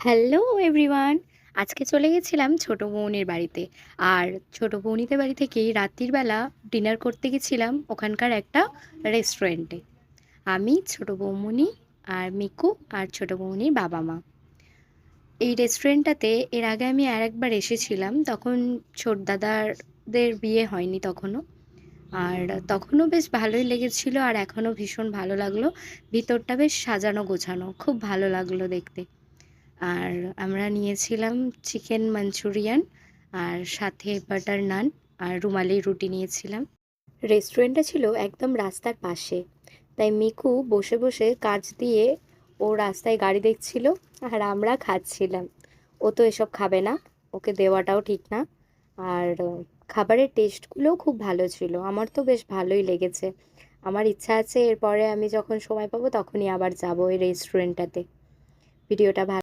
Hello everyone, আজকে চলে গেছিলাম ছোট বৌনির বাড়িতে। আর ছোট বৌনিদের বাড়ি থেকেই রাত্রির বেলা ডিনার করতে গেছিলাম ওখানকার একটা রেস্টুরেন্টে। আমি, ছোট বৌমনি আর মিকু আর ছোট বৌনির বাবা মা। এই রেস্টুরেন্টটাতে এর আগে আমি আর একবার এসেছিলাম, তখন ছোট দাদাদের বিয়ে হয়নি তখনও। আর তখনও বেশ ভালোই লেগেছিল আর এখনও ভীষণ ভালো লাগল। ভিতরটা বেশ সাজানো গোছানো, খুব ভালো লাগল দেখতে। আর আমরা নিয়েছিলাম চিকেন মাঞ্চুরিয়ান আর সাথে বাটার নান আর রুমালি রুটি নিয়েছিলাম। রেস্টুরেন্টটা ছিল একদম রাস্তার পাশে, তাই মিকু বসে বসে কাজ দিয়ে ও রাস্তায় গাড়ি দেখছিল আর আমরা খাচ্ছিলাম। ও তো এসব খাবে না, ওকে দেওয়াটাও ঠিক না। আর খাবারের টেস্টগুলোও খুব ভালো ছিল, আমার তো বেশ ভালোই লেগেছে। আমার ইচ্ছা আছে এরপরে আমি যখন সময় পাবো তখনই আবার যাব ওই রেস্টুরেন্টটাতে। ভিডিওটা ভালো